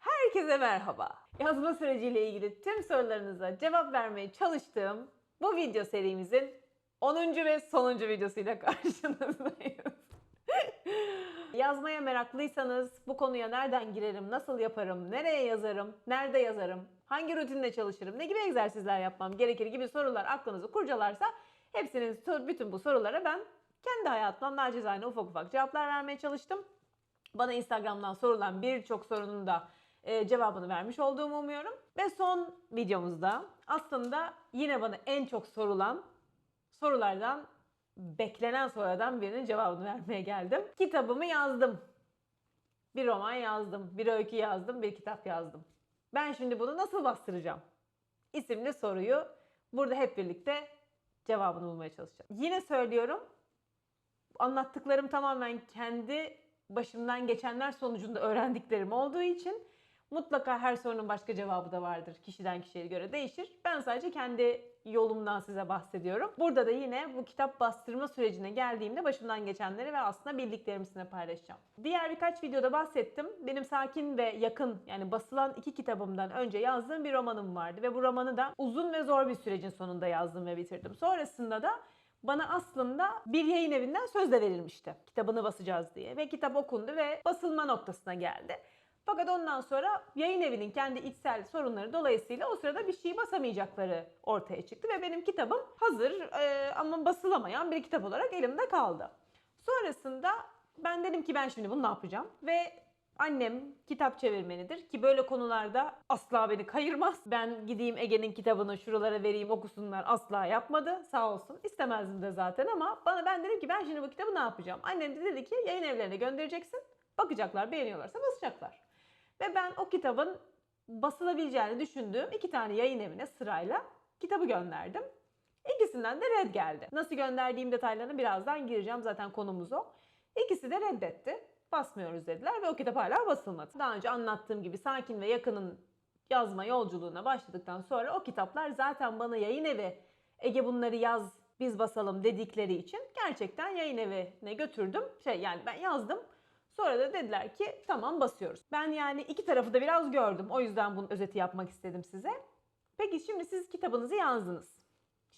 Herkese merhaba. Yazma süreciyle ilgili tüm sorularınıza cevap vermeye çalıştığım bu video serimizin 10. ve sonuncu videosuyla karşınızdayız. Yazmaya meraklıysanız bu konuya nereden girerim, nasıl yaparım, nereye yazarım, nerede yazarım, hangi rutinle çalışırım, ne gibi egzersizler yapmam gerekir gibi sorular aklınızı kurcalarsa hepsinin bütün bu sorulara ben kendi hayatımdan nacizane ufak ufak cevaplar vermeye çalıştım. Bana Instagram'dan sorulan birçok sorunun da e, cevabını vermiş olduğumu umuyorum. Ve son videomuzda aslında yine bana en çok sorulan sorulardan beklenen sorulardan birinin cevabını vermeye geldim. Kitabımı yazdım. Bir roman yazdım, bir öykü yazdım, bir kitap yazdım. Ben şimdi bunu nasıl bastıracağım? İsimli soruyu burada hep birlikte cevabını bulmaya çalışacağım. Yine söylüyorum. Anlattıklarım tamamen kendi başımdan geçenler sonucunda öğrendiklerim olduğu için mutlaka her sorunun başka cevabı da vardır. Kişiden kişiye göre değişir. Ben sadece kendi yolumdan size bahsediyorum. Burada da yine bu kitap bastırma sürecine geldiğimde başımdan geçenleri ve aslında bildiklerimi sizinle paylaşacağım. Diğer birkaç videoda bahsettim. Benim sakin ve yakın yani basılan iki kitabımdan önce yazdığım bir romanım vardı ve bu romanı da uzun ve zor bir sürecin sonunda yazdım ve bitirdim. Sonrasında da bana aslında bir yayın evinden söz de verilmişti. Kitabını basacağız diye ve kitap okundu ve basılma noktasına geldi. Fakat ondan sonra yayın evinin kendi içsel sorunları dolayısıyla o sırada bir şey basamayacakları ortaya çıktı ve benim kitabım hazır e, ama basılamayan bir kitap olarak elimde kaldı. Sonrasında ben dedim ki ben şimdi bunu ne yapacağım ve Annem kitap çevirmenidir ki böyle konularda asla beni kayırmaz. Ben gideyim Ege'nin kitabını şuralara vereyim okusunlar asla yapmadı sağ olsun. İstemezdim de zaten ama bana ben dedim ki ben şimdi bu kitabı ne yapacağım? Annem de dedi ki yayın evlerine göndereceksin. Bakacaklar beğeniyorlarsa basacaklar. Ve ben o kitabın basılabileceğini düşündüğüm iki tane yayın evine sırayla kitabı gönderdim. İkisinden de red geldi. Nasıl gönderdiğim detaylarına birazdan gireceğim zaten konumuz o. İkisi de reddetti basmıyoruz dediler ve o kitap hala basılmadı. Daha önce anlattığım gibi Sakin ve Yakın'ın yazma yolculuğuna başladıktan sonra o kitaplar zaten bana yayın evi Ege bunları yaz biz basalım dedikleri için gerçekten yayın evine götürdüm. Şey yani ben yazdım. Sonra da dediler ki tamam basıyoruz. Ben yani iki tarafı da biraz gördüm. O yüzden bunun özeti yapmak istedim size. Peki şimdi siz kitabınızı yazdınız.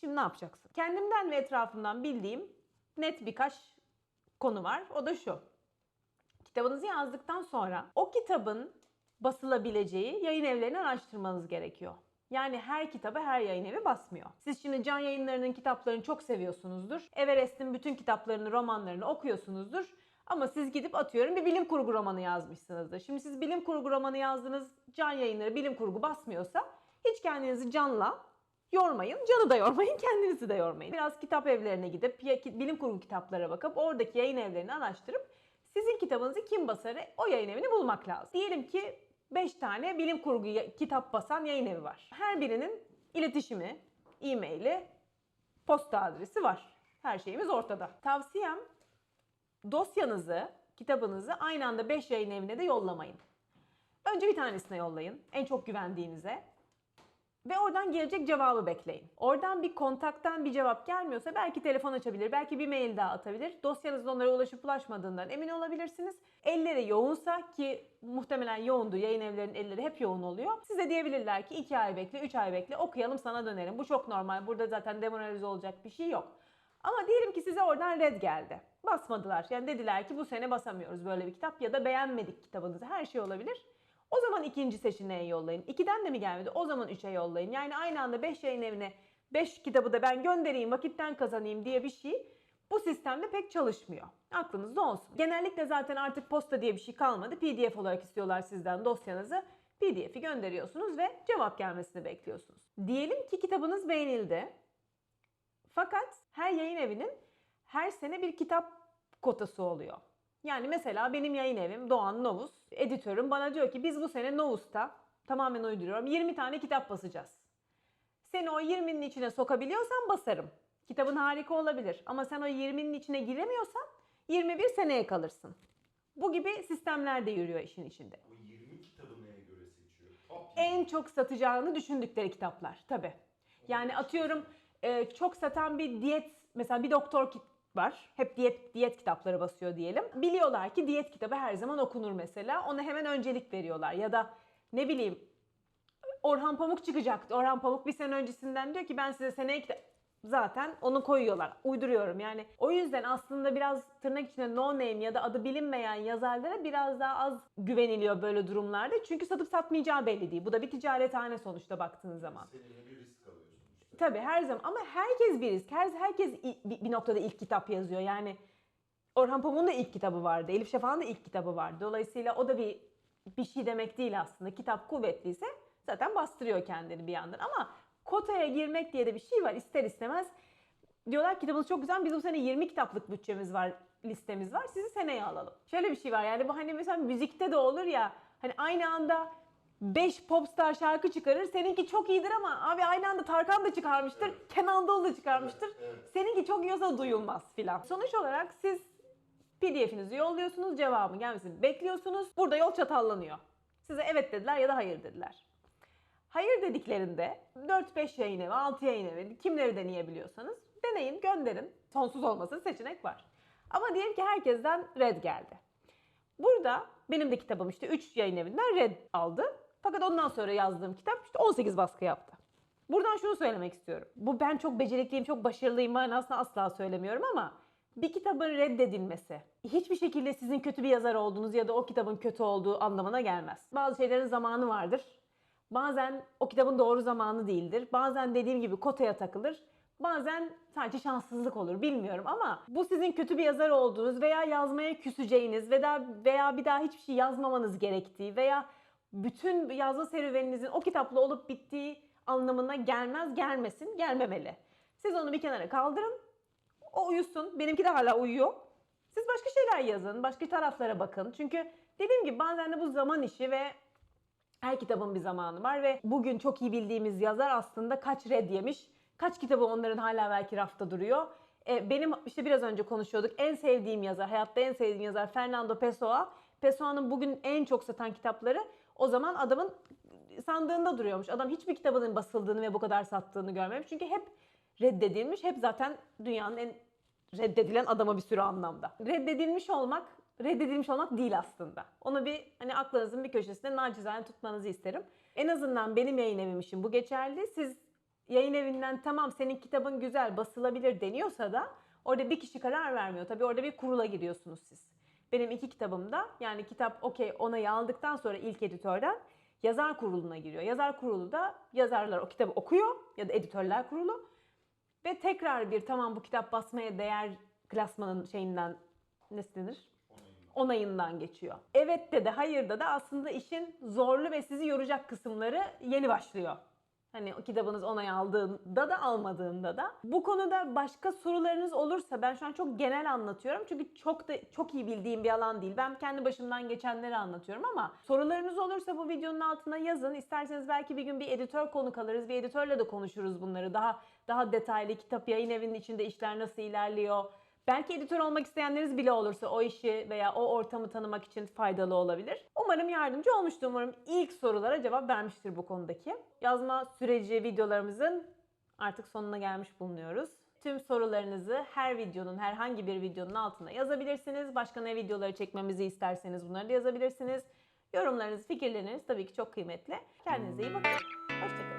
Şimdi ne yapacaksın? Kendimden ve etrafımdan bildiğim net birkaç konu var. O da şu. Kitabınızı yazdıktan sonra o kitabın basılabileceği yayın evlerini araştırmanız gerekiyor. Yani her kitabı her yayın evi basmıyor. Siz şimdi can yayınlarının kitaplarını çok seviyorsunuzdur. Everest'in bütün kitaplarını, romanlarını okuyorsunuzdur. Ama siz gidip atıyorum bir bilim kurgu romanı yazmışsınızdır. Şimdi siz bilim kurgu romanı yazdınız, can yayınları bilim kurgu basmıyorsa hiç kendinizi canla yormayın. Canı da yormayın, kendinizi de yormayın. Biraz kitap evlerine gidip bilim kurgu kitaplara bakıp oradaki yayın evlerini araştırıp sizin kitabınızı kim basarı o yayın evini bulmak lazım. Diyelim ki 5 tane bilim kurgu kitap basan yayın evi var. Her birinin iletişimi, e-maili, posta adresi var. Her şeyimiz ortada. Tavsiyem dosyanızı, kitabınızı aynı anda 5 yayın evine de yollamayın. Önce bir tanesine yollayın. En çok güvendiğinize. Ve oradan gelecek cevabı bekleyin. Oradan bir kontaktan bir cevap gelmiyorsa belki telefon açabilir, belki bir mail daha atabilir. Dosyanızın onlara ulaşıp ulaşmadığından emin olabilirsiniz. Elleri yoğunsa ki muhtemelen yoğundu, yayın evlerinin elleri hep yoğun oluyor. Size diyebilirler ki 2 ay bekle, 3 ay bekle, okuyalım sana dönerim. Bu çok normal, burada zaten demoralize olacak bir şey yok. Ama diyelim ki size oradan red geldi. Basmadılar. Yani dediler ki bu sene basamıyoruz böyle bir kitap ya da beğenmedik kitabınızı. Her şey olabilir. O zaman ikinci seçeneğe yollayın. İkiden de mi gelmedi? O zaman üçe yollayın. Yani aynı anda beş yayın evine beş kitabı da ben göndereyim, vakitten kazanayım diye bir şey bu sistemde pek çalışmıyor. Aklınızda olsun. Genellikle zaten artık posta diye bir şey kalmadı. PDF olarak istiyorlar sizden dosyanızı. PDF'i gönderiyorsunuz ve cevap gelmesini bekliyorsunuz. Diyelim ki kitabınız beğenildi. Fakat her yayın evinin her sene bir kitap kotası oluyor. Yani mesela benim yayın evim Doğan Novus, editörüm bana diyor ki biz bu sene Novus'ta tamamen uyduruyorum 20 tane kitap basacağız. Seni o 20'nin içine sokabiliyorsan basarım. Kitabın harika olabilir ama sen o 20'nin içine giremiyorsan 21 seneye kalırsın. Bu gibi sistemler de yürüyor işin içinde. Bu 20 kitabı neye göre seçiyor? Top En çok satacağını düşündükleri kitaplar tabi. Yani atıyorum e, çok satan bir diyet mesela bir doktor var. Hep diyet diyet kitapları basıyor diyelim. Biliyorlar ki diyet kitabı her zaman okunur mesela. Ona hemen öncelik veriyorlar. Ya da ne bileyim Orhan Pamuk çıkacaktı. Orhan Pamuk bir sene öncesinden diyor ki ben size seneye kitap... Zaten onu koyuyorlar. Uyduruyorum yani. O yüzden aslında biraz tırnak içinde no name ya da adı bilinmeyen yazarlara biraz daha az güveniliyor böyle durumlarda. Çünkü satıp satmayacağı belli değil. Bu da bir ticarethane sonuçta baktığın zaman. Seninle işte. Tabii her zaman ama herkes bir risk. Her, herkes bir noktada ilk kitap yazıyor. Yani Orhan Pamuk'un da ilk kitabı vardı. Elif Şafak'ın da ilk kitabı vardı. Dolayısıyla o da bir bir şey demek değil aslında. Kitap kuvvetliyse zaten bastırıyor kendini bir yandan. Ama kotaya girmek diye de bir şey var. İster istemez diyorlar kitabınız çok güzel. Biz bu sene 20 kitaplık bütçemiz var, listemiz var. Sizi seneye alalım. Şöyle bir şey var yani bu hani mesela müzikte de olur ya. Hani aynı anda 5 popstar şarkı çıkarır. Seninki çok iyidir ama abi aynı anda Tarkan da çıkarmıştır. Kenan Doğulu da çıkarmıştır. Evet, evet. Seninki çok iyi olsa duyulmaz filan. Sonuç olarak siz PDF'inizi yolluyorsunuz, cevabın gelmesini bekliyorsunuz. Burada yol çatallanıyor. Size evet dediler ya da hayır dediler. Hayır dediklerinde 4-5 yayın evi, 6 yayın evi, kimleri deneyebiliyorsanız deneyin, gönderin. Sonsuz olmasın seçenek var. Ama diyelim ki herkesten red geldi. Burada benim de kitabım işte 3 yayın evinden red aldı. Fakat ondan sonra yazdığım kitap işte 18 baskı yaptı. Buradan şunu söylemek istiyorum. Bu ben çok becerikliyim, çok başarılıyım manasında asla söylemiyorum ama bir kitabın reddedilmesi hiçbir şekilde sizin kötü bir yazar olduğunuz ya da o kitabın kötü olduğu anlamına gelmez. Bazı şeylerin zamanı vardır. Bazen o kitabın doğru zamanı değildir. Bazen dediğim gibi kotaya takılır. Bazen sadece şanssızlık olur bilmiyorum ama bu sizin kötü bir yazar olduğunuz veya yazmaya küseceğiniz veya veya bir daha hiçbir şey yazmamanız gerektiği veya bütün yazma serüveninizin o kitapla olup bittiği anlamına gelmez, gelmesin, gelmemeli. Siz onu bir kenara kaldırın. O uyusun. Benimki de hala uyuyor. Siz başka şeyler yazın, başka taraflara bakın. Çünkü dediğim gibi bazen de bu zaman işi ve her kitabın bir zamanı var ve bugün çok iyi bildiğimiz yazar aslında kaç red yemiş, kaç kitabı onların hala belki rafta duruyor. E, benim işte biraz önce konuşuyorduk en sevdiğim yazar, hayatta en sevdiğim yazar Fernando Pessoa. Pessoa'nın bugün en çok satan kitapları o zaman adamın sandığında duruyormuş. Adam hiçbir kitabının basıldığını ve bu kadar sattığını görmemiş. Çünkü hep reddedilmiş, hep zaten dünyanın en reddedilen adama bir sürü anlamda. Reddedilmiş olmak, reddedilmiş olmak değil aslında. Onu bir hani aklınızın bir köşesinde nacizane tutmanızı isterim. En azından benim yayın evim için bu geçerli. Siz yayın evinden tamam senin kitabın güzel basılabilir deniyorsa da orada bir kişi karar vermiyor. Tabii orada bir kurula giriyorsunuz siz. Benim iki kitabımda yani kitap okey onayı aldıktan sonra ilk editörden yazar kuruluna giriyor. Yazar kurulu da yazarlar o kitabı okuyor ya da editörler kurulu ve tekrar bir tamam bu kitap basmaya değer klasmanın şeyinden ne denir? Onayından geçiyor. Evet de de hayır da da aslında işin zorlu ve sizi yoracak kısımları yeni başlıyor. Hani o kitabınız onay aldığında da almadığında da. Bu konuda başka sorularınız olursa ben şu an çok genel anlatıyorum. Çünkü çok da çok iyi bildiğim bir alan değil. Ben kendi başımdan geçenleri anlatıyorum ama sorularınız olursa bu videonun altına yazın. İsterseniz belki bir gün bir editör konuk alırız. Bir editörle de konuşuruz bunları. Daha daha detaylı kitap yayın evinin içinde işler nasıl ilerliyor. Belki editör olmak isteyenleriniz bile olursa o işi veya o ortamı tanımak için faydalı olabilir. Umarım yardımcı olmuştur. Umarım ilk sorulara cevap vermiştir bu konudaki. Yazma süreci videolarımızın artık sonuna gelmiş bulunuyoruz. Tüm sorularınızı her videonun, herhangi bir videonun altına yazabilirsiniz. Başka ne videoları çekmemizi isterseniz bunları da yazabilirsiniz. Yorumlarınız, fikirleriniz tabii ki çok kıymetli. Kendinize iyi bakın. Hoşçakalın.